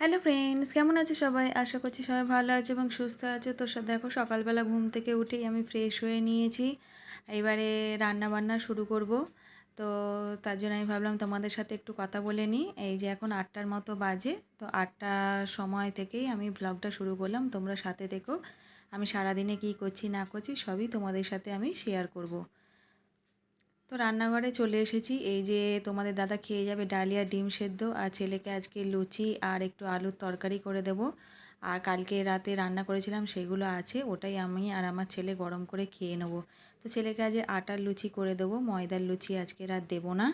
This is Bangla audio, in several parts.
হ্যালো ফ্রেন্ডস, কেমন আছো সবাই? আশা করছি সবাই ভালো আছে এবং সুস্থ আছো। তো দেখো, সকালবেলা ঘুম থেকে উঠেই আমি ফ্রেশ হয়ে নিয়েছি। এবারে রান্না বান্না শুরু করব। তো তার জন্য আমি ভাবলাম তোমাদের সাথে একটু কথা বলে নিই। এই যে এখন আটটার মতো বাজে, তো আটটার সময় থেকেই আমি ব্লগটা শুরু করলাম। তোমরা সাথে দেখো, আমি সারাদিনে কী করছি না করছি সবই তোমাদের সাথে আমি শেয়ার করব। তো রান্নাঘরে চলে এসেছি। এই যে তোমাদের দাদা খেয়ে যাবে ডালিয়া ডিম সেদ্ধ, আর ছেলেকে আজকে লুচি আর একটু আলুর তরকারি করে দেব। আর কালকে রাতে রান্না করেছিলাম সেগুলো আছে, ওটাই আমি আর আমার ছেলে গরম করে খেয়ে নেব। তো ছেলেকে আজ আটার লুচি করে দেবো, ময়দার লুচি আজকে রাত দেবো না।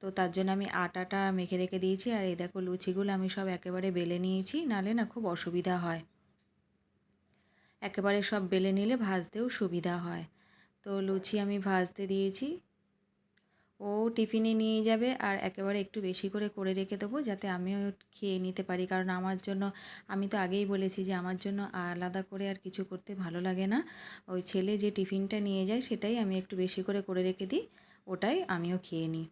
তো তার জন্য আমি আটাটা মেখে রেখে দিয়েছি, আর এই দেখো লুচিগুলো আমি সব একেবারে বেলে নিয়েছি, নালে না খুব অসুবিধা হয়। একেবারে সব বেলে নিলে ভাজতেও সুবিধা হয়। তো লুচি আমি ভাজতে দিয়েছি ও টিফিনে নিয়ে যাবে আর একেবারে একটু বেশি করে করে রেখে দেবো যাতে আমিও খেয়ে নিতে পারি। কারণ আমার জন্য, আমি তো আগেই বলেছি যে আমার জন্য আলাদা করে আর কিছু করতে ভালো লাগে না। ওই ছেলে যে টিফিনটা নিয়ে যায় সেটাই আমি একটু বেশি করে করে রেখে দিই, ওটাই আমিও খেয়ে নিই।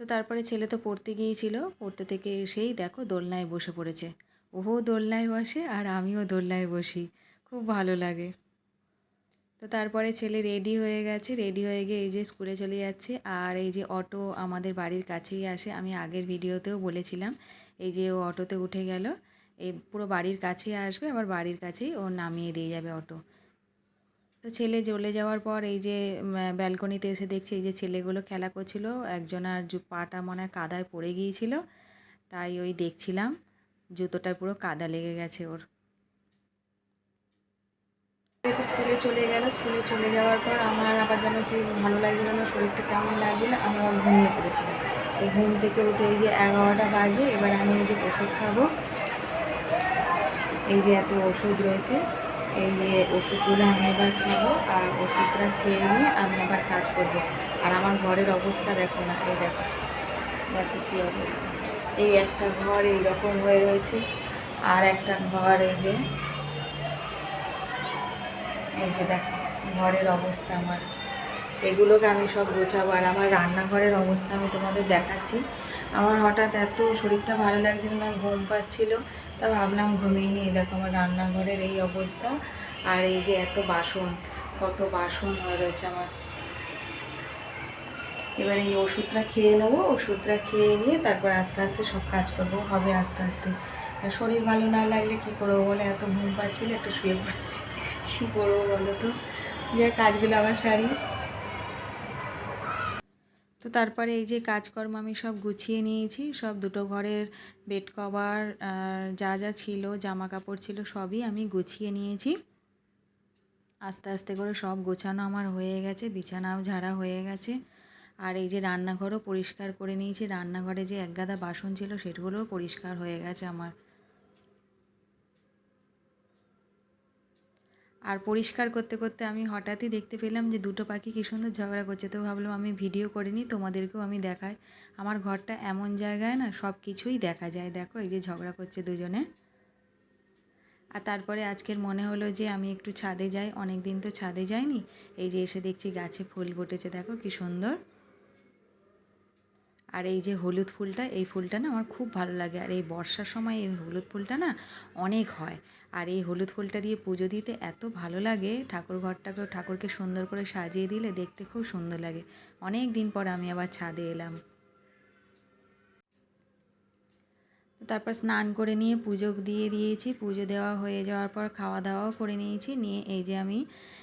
তো তারপরে ছেলে তো পড়তে গিয়েছিল, পড়তে থেকে এসেই দেখো দোলনায় বসে পড়েছে। ওহো দোলনায় বসে আর আমিও দোলনায় বসি, খুব ভালো লাগে। তো তারপরে ছেলে রেডি হয়ে গেছে রেডি হয়ে গিয়ে এই যে স্কুলে চলে যাচ্ছে। আর এই যে অটো আমাদের বাড়ির কাছেই আসে, আমি আগের ভিডিওতেও বলেছিলাম, এই যে ও অটোতে উঠে গেল এই পুরো বাড়ির কাছেই আসবে, আবার বাড়ির কাছেই ও নামিয়ে দিয়ে যাবে অটো। তো ছেলে চলে যাওয়ার পর এই যে ব্যালকনিতে এসে দেখছি এই যে ছেলেগুলো খেলা করছিল একজনার পাটা মনে হয় কাদায় পড়ে গিয়েছিল, তাই ওই দেখছিলাম, জুতোটা পুরো কাদা লেগে গেছে ওর। স্কুলে চলে গেল। স্কুলে চলে যাওয়ার পর আমার আবার যেন সেই ভালো লাগছিল না, শরীরটা কেমন লাগছিল, আমি আবার ঘুমিয়ে পড়েছিলাম। এই ঘুম থেকে উঠে এই যে এগারোটা বাজে, এবার আমি এই যে ওষুধ খাব। এই যে এত ওষুধ রয়েছে, এই যে ওষুধগুলো আমি এবার খাব আর ওষুধটা খেয়ে নিয়ে আমি আবার কাজ করব। আর আমার ঘরের অবস্থা দেখো না, এই দেখো দেখো কী অবস্থা। এই একটা ঘর এইরকম হয়ে রয়েছে, আর একটা ঘর এই যে এই যে দেখো, ঘরের অবস্থা আমার। এগুলোকে আমি সব গোছাবো। আর আমার রান্নাঘরের অবস্থা আমি তোমাদের দেখাচ্ছি। আমার হঠাৎ এত শরীরটা ভালো লাগছিল না, ঘুম পাচ্ছিল, তা ভাবলাম ঘুমিয়ে নিই। দেখো আমার রান্নাঘরের এই অবস্থা। আর এই যে এত বাসন, কত বাসন হয়ে রয়েছে আমার। এবার এই ওষুধটা খেয়ে নেব। ওষুধটা খেয়ে নিয়ে তারপর আস্তে আস্তে সব কাজ করব। হবে আস্তে আস্তে। শরীর ভালো না লাগলে কী করব বলে? এত ঘুম পাচ্ছিল, একটু শুয়ে পড়ছি। কী করব বলো তো? যে কাজগুলো আবার সারি। তো তারপরে এই যে কাজকর্ম আমি সব গুছিয়ে নিয়েছি, সব দুটো ঘরের বেড কভার যা যা ছিল, জামা কাপড় ছিল, সবই আমি গুছিয়ে নিয়েছি। আস্তে আস্তে করে সব গোছানো আমার হয়ে গেছে, বিছানাও ঝাড়া হয়ে গেছে। আর এই যে রান্নাঘরও পরিষ্কার করে নিয়েছি, রান্নাঘরে যে একগাদা বাসন ছিল, সেগুলোও পরিষ্কার হয়ে গেছে আমার। আর পরিষ্কার করতে করতে আমি হঠাৎই দেখতে পেলাম যে দুটো পাখি কী সুন্দর ঝগড়া করছে। তো ভাবলাম আমি ভিডিও করে নিই, তোমাদেরকেও আমি দেখাই। আমার ঘরটা এমন জায়গায় না, সব কিছুই দেখা যায়। দেখো, এই যে ঝগড়া করছে দুজনে। আর তারপরে আজকের মনে হলো যে আমি একটু ছাদে যাই। অনেক দিন তো ছাদে যাইনি। এই যে এসে দেখছি গাছে ফুল ফুটেছে, দেখো কি সুন্দর। আর এই যে হলুদ ফুলটা, এই ফুলটা না আমার খুব ভালো লাগে। আর এই বর্ষার সময় এই হলুদ ফুলটা না অনেক হয়। আর এই হলুদ ফুলটা দিয়ে পুজো দিতে এত ভালো লাগে, ঠাকুর ঘরটাকে ঠাকুরকে সুন্দর করে সাজিয়ে দিলে দেখতে খুব সুন্দর লাগে। অনেক দিন পর আমি আবার ছাদে এলাম। তারপর স্নান করে নিয়ে পুজো দিয়ে দিয়েছি। পুজো দেওয়া হয়ে যাওয়ার পর খাওয়া দাওয়াও করে নিয়েছি। নিয়ে এই যে আমি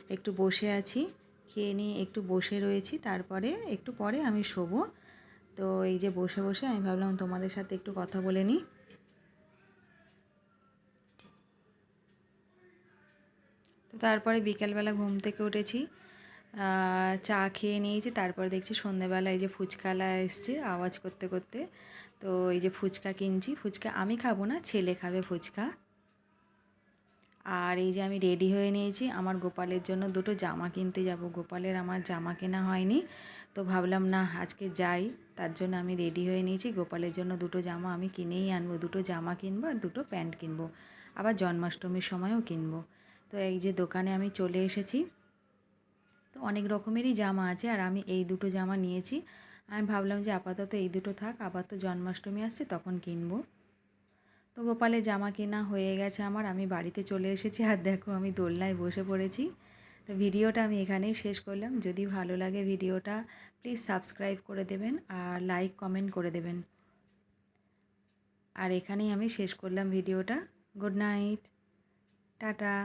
একটু বসে আছি। খেয়ে নিয়ে একটু বসে রয়েছি। তারপরে একটু পরে আমি শোবো। তো এই যে বসে বসে আমি ভাবলাম তোমাদের সাথে একটু কথা বলে নিই। তো তারপরে বিকেলবেলা ঘুম থেকে উঠেছি চা খেয়ে নিয়েছি, তারপর দেখছি সন্ধেবেলা এই যে ফুচকালা এসছে আওয়াজ করতে করতে। তো এই যে ফুচকা কিনছি, ফুচকা আমি খাব না, ছেলে খাবে ফুচকা। আর এই যে আমি রেডি হয়ে নিয়েছি, আমার গোপালের জন্য দুটো জামা কিনতে যাব। গোপালের আমার জামা কেনা হয়নি, তো ভাবলাম না, আজকে যাই। তার জন্য আমি রেডি হয়ে নিয়েছি। গোপালের জন্য দুটো জামা আমি কিনেই আনব। দুটো জামা কিনবো আর দুটো প্যান্ট কিনবো। আবার জন্মাষ্টমীর সময়ও কিনবো। তো এই যে দোকানে আমি চলে এসেছি। তো অনেক রকমেরই জামা আছে আর আমি এই দুটো জামা নিয়েছি। আমি ভাবলাম যে আপাতত এই দুটো থাক, আবার তো জন্মাষ্টমী আসছে, তখন কিনবো। তো গোপালে, জামা কেনা হয়ে গেছে আমার, আমি বাড়িতে চলে এসেছি। আর দেখো, আমি দোলনায় বসে পড়েছি। তো ভিডিওটা আমি এখানেই শেষ করলাম। যদি ভালো লাগে ভিডিওটা প্লিজ সাবস্ক্রাইব করে দেবেন আর লাইক কমেন্ট করে দেবেন। আর এখানেই আমি শেষ করলাম ভিডিওটা। Good night tata.